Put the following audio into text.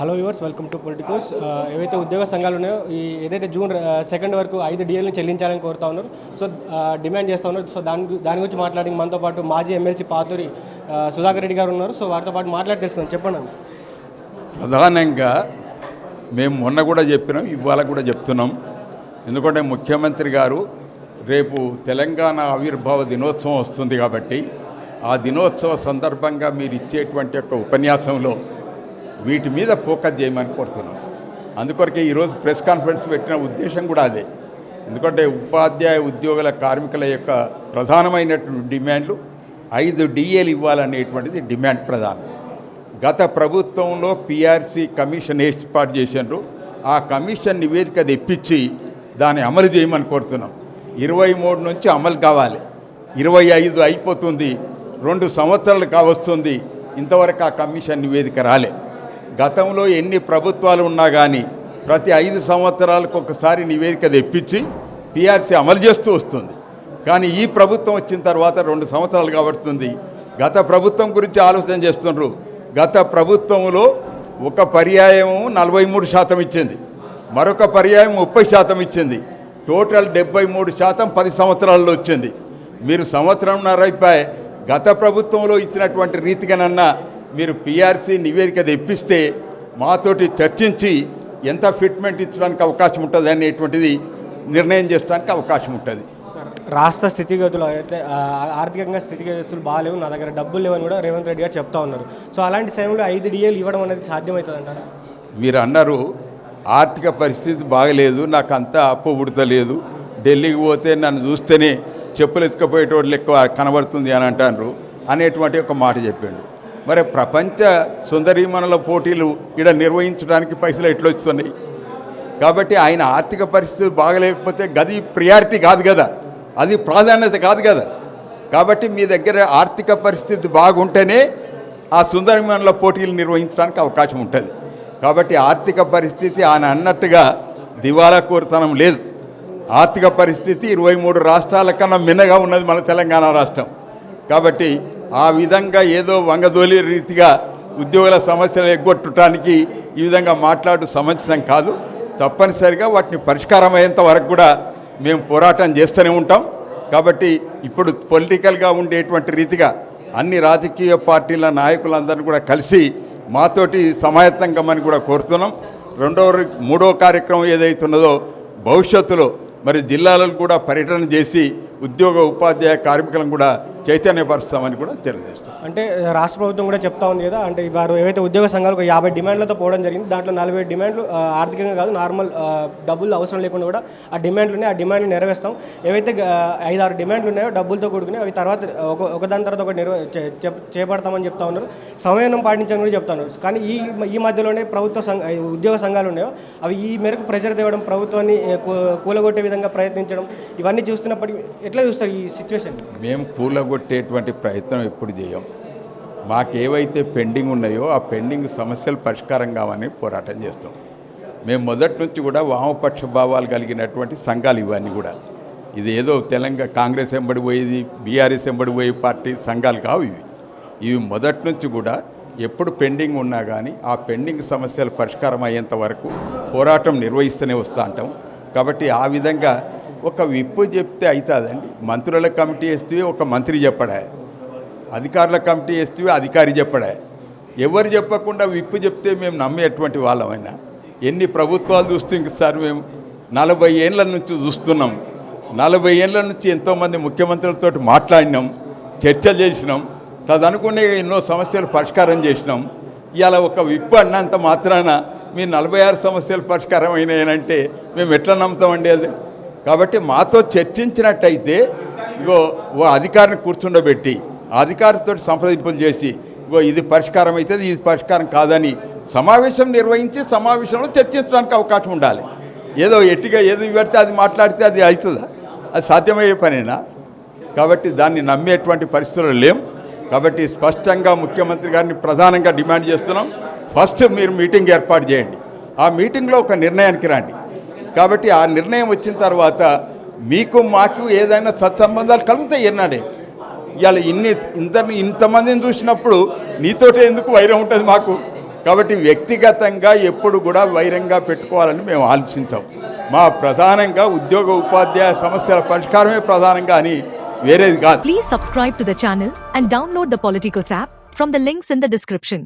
Hello viewers welcome to Politicos. ఏవైతే ఉద్యోగ సంఘాలు ఉన్నాయో ఈ ఏదైతే జూన్ సెకండ్ వరకు ఐదు డిఎల్ని చెల్లించాలని కోరుతా ఉన్నారు సో డిమాండ్ చేస్తూ ఉన్నారు. సో దాని దాని గురించి మాట్లాడి మనతో పాటు మాజీ ఎమ్మెల్సీ పాతూరి సుధాకర్ రెడ్డి గారు ఉన్నారు. సో వారితో పాటు మాట్లాడి తెలుసుకుందాం. చెప్పండి ప్రధానంగా మేము మొన్న కూడా చెప్పినాం ఇవాళ కూడా చెప్తున్నాం. ఎందుకంటే ముఖ్యమంత్రి గారు రేపు తెలంగాణ ఆవిర్భావ దినోత్సవం వస్తుంది కాబట్టి ఆ దినోత్సవ సందర్భంగా మీరు ఇచ్చేటువంటి యొక్క ఉపన్యాసంలో వీటి మీద ఫోకస్ చేయమని కోరుతున్నాం. అందుకొరకే ఈరోజు ప్రెస్ కాన్ఫరెన్స్ పెట్టిన ఉద్దేశం కూడా అదే. ఎందుకంటే ఉపాధ్యాయ ఉద్యోగుల కార్మికుల యొక్క ప్రధానమైనటువంటి డిమాండ్లు ఐదు డిఏలు ఇవ్వాలనేటువంటిది డిమాండ్ ప్రధానం. గత ప్రభుత్వంలో పిఆర్సీ కమిషన్ ఏర్పాటు చేసినారు ఆ కమిషన్ నివేదిక తెప్పించి దాన్ని అమలు చేయమని కోరుతున్నాం. ఇరవై మూడు నుంచి అమలు కావాలి. ఇరవై ఐదు అయిపోతుంది. రెండు సంవత్సరాలు కావస్తుంది. ఇంతవరకు ఆ కమిషన్ నివేదిక రాలే. గతంలో ఎన్ని ప్రభుత్వాలు ఉన్నా కానీ ప్రతి ఐదు సంవత్సరాలకు ఒకసారి నివేదిక తెప్పించి పిఆర్సీ అమలు చేస్తూ వస్తుంది. కానీ ఈ ప్రభుత్వం వచ్చిన తర్వాత రెండు సంవత్సరాలు కాబడుతుంది. గత ప్రభుత్వం గురించి ఆలోచన చేస్తున్నారు గత ప్రభుత్వంలో ఒక పర్యాయం నలభై మూడు శాతం ఇచ్చింది. మరొక పర్యాయం ముప్పై శాతం ఇచ్చింది. టోటల్ డెబ్బై మూడు శాతం పది సంవత్సరాల్లో వచ్చింది. మీరు సంవత్సరంన్నర గత ప్రభుత్వంలో ఇచ్చినటువంటి రీతిగానన్నా మీరు పిఆర్సీ నివేదిక తెప్పిస్తే మాతోటి చర్చించి ఎంత ఫిట్మెంట్ ఇచ్చడానికి అవకాశం ఉంటుంది అనేటువంటిది నిర్ణయం చేసుకోవడానికి అవకాశం ఉంటుంది. రాష్ట్ర స్థితిగతులు అయితే ఆర్థికంగా స్థితిగతులు బాగాలేవు. నా దగ్గర డబ్బులు లేవని కూడా రేవంత్ రెడ్డి గారు చెప్తా ఉన్నారు. సో అలాంటి సమయంలో ఐదు డిఏలు ఇవ్వడం అనేది సాధ్యమవుతుంది అంటారా మీరు అన్నారు ఆర్థిక పరిస్థితి బాగలేదు నాకు అంతా అప్పు ఉడతలేదు. ఢిల్లీకి పోతే నన్ను చూస్తేనే చెప్పులు ఎత్తుకపోయేటోళ్ళు ఎక్కువ కనబడుతుంది అని అంటారు అనేటువంటి ఒక మాట చెప్పాడు. మరి ప్రపంచ సుందరీమణుల పోటీలు ఇక్కడ నిర్వహించడానికి పైసలు ఎట్లొస్తున్నాయి? కాబట్టి ఆయన ఆర్థిక పరిస్థితులు బాగలేకపోతే గది ప్రియారిటీ కాదు కదా. అది ప్రాధాన్యత కాదు కదా. కాబట్టి మీ దగ్గర ఆర్థిక పరిస్థితి బాగుంటేనే ఆ సుందరమణుల పోటీలు నిర్వహించడానికి అవకాశం ఉంటుంది. కాబట్టి ఆర్థిక పరిస్థితి ఆయన అన్నట్టుగా దివాలా కోరితనం లేదు. ఆర్థిక పరిస్థితి ఇరవై మూడు రాష్ట్రాల కన్నా మిన్నగా ఉన్నది మన తెలంగాణ రాష్ట్రం. కాబట్టి ఆ విధంగా ఏదో వంగదోలి రీతిగా ఉద్యోగుల సమస్యలు ఎగ్గొట్టడానికి ఈ విధంగా మాట్లాడు సమంజసం కాదు. తప్పనిసరిగా వాటిని పరిష్కారమయ్యేంత వరకు కూడా మేము పోరాటం చేస్తూనే ఉంటాం. కాబట్టి ఇప్పుడు పొలిటికల్గా ఉండేటువంటి రీతిగా అన్ని రాజకీయ పార్టీల నాయకులందరినీ కూడా కలిసి మాతోటి సమాయత్తంగమని కూడా కోరుతున్నాం. రెండవ మూడో కార్యక్రమం ఏదైతున్నదో భవిష్యత్తులో మరి జిల్లాలను కూడా పర్యటన చేసి ఉద్యోగ ఉపాధ్యాయ కార్మికులను కూడా చైతన్యపరుస్తామని కూడా తెలియజేస్తాం. అంటే రాష్ట్ర ప్రభుత్వం కూడా చెప్తా ఉంది కదా అంటే వారు ఏవైతే ఉద్యోగ సంఘాలు ఒక యాభై డిమాండ్లతో పోవడం జరిగింది దాంట్లో నలభై డిమాండ్లు ఆర్థికంగా కాదు నార్మల్ డబ్బులు అవసరం లేకుండా కూడా ఆ డిమాండ్లు ఉన్నాయి ఆ డిమాండ్లు నెరవేర్స్తాం. ఏవైతే ఆరు డిమాండ్లు ఉన్నాయో డబ్బులతో కూడుకుని అవి తర్వాత ఒక ఒకదాని తర్వాత ఒకటి నిర్వ చేపడతామని చెప్తా ఉన్నారు. సమయం పాటించని కూడా చెప్తా ఉన్నారు. కానీ ఈ ఈ మధ్యలోనే ప్రభుత్వ సంఘ ఉద్యోగ సంఘాలు ఉన్నాయో అవి ఈ మేరకు ప్రెజర్ తేవడం ప్రభుత్వాన్ని కూలగొట్టే విధంగా ప్రయత్నించడం ఇవన్నీ చూస్తున్నప్పటికీ ఎట్లా చూస్తారు ఈ సిచ్యువేషన్? మేము పడగొట్టేటువంటి ప్రయత్నం ఎప్పుడు చేయం. మాకేవైతే పెండింగ్ ఉన్నాయో ఆ పెండింగ్ సమస్యలు పరిష్కారం కావని పోరాటం చేస్తాం. మేము మొదటి నుంచి కూడా వామపక్ష భావాలు కలిగినటువంటి సంఘాలు ఇవన్నీ కూడా. ఇది ఏదో తెలంగాణ కాంగ్రెస్ ఎంబడి పోయేది బీఆర్ఎస్ ఎంబడి పోయే పార్టీ సంఘాలు కావు ఇవి. ఇవి మొదటి నుంచి కూడా ఎప్పుడు పెండింగ్ ఉన్నా కానీ ఆ పెండింగ్ సమస్యలు పరిష్కారం అయ్యేంత వరకు పోరాటం నిర్వహిస్తూనే వస్తూ అంటాం. కాబట్టి ఆ విధంగా ఒక విప్పు చెప్తే అవుతుందండి మంత్రుల కమిటీ వేస్తే ఒక మంత్రి చెప్పడా అధికారుల కమిటీ వేస్తే అధికారి చెప్పడా ఎవరు చెప్పకుండా విప్పు చెప్తే మేము నమ్మేటువంటి వాళ్ళమైనా. ఎన్ని ప్రభుత్వాలు చూస్తే ఇంకసారి మేము నలభై ఏళ్ళ నుంచి చూస్తున్నాం. నలభై ఏళ్ళ నుంచి ఎంతోమంది ముఖ్యమంత్రులతో మాట్లాడినాం చర్చలు చేసినాం తదనుకునే ఎన్నో సమస్యలు పరిష్కారం చేసినాం. ఇవాళ ఒక విప్పు అన్నంత మాత్రాన మీ నలభై ఆరు సమస్యలు పరిష్కారం అయినాయనంటే మేము ఎట్లా నమ్ముతామండి అది? కాబట్టి మాతో చర్చించినట్టయితే ఇగో ఓ అధికారిని కూర్చుండబెట్టి అధికారితో సంప్రదింపులు చేసి ఇగో ఇది పరిష్కారం అవుతుంది ఇది పరిష్కారం కాదని సమావేశం నిర్వహించి సమావేశంలో చర్చించడానికి అవకాశం ఉండాలి. ఏదో ఎట్టిగా ఏది పెడితే అది మాట్లాడితే అది అవుతుందా? అది సాధ్యమయ్యే పనేనా? కాబట్టి దాన్ని నమ్మేటువంటి పరిస్థితులు లేం. కాబట్టి స్పష్టంగా ముఖ్యమంత్రి గారిని ప్రధానంగా డిమాండ్ చేస్తున్నాం. ఫస్ట్ మీరు మీటింగ్ ఏర్పాటు చేయండి. ఆ మీటింగ్లో ఒక నిర్ణయానికి రండి. కాబట్టి ఆ నిర్ణయం వచ్చిన తర్వాత మీకు మాకు ఏదైనా సత్సంబంధాలు కలుగుతాయి ఎన్నాడే ఇవాళ ఇన్ని ఇంత ఇంతమందిని చూసినప్పుడు నీతోటే ఎందుకు వైరం ఉంటుంది మాకు? కాబట్టి వ్యక్తిగతంగా ఎప్పుడు కూడా వైరంగా పెట్టుకోవాలని మేము ఆలోచించాం. మా ప్రధానంగా ఉద్యోగ ఉపాధ్యాయ సమస్యల పరిష్కారమే ప్రధానంగా అని వేరేది కాదు. Please subscribe to the channel and download the Politicos app from the links in the description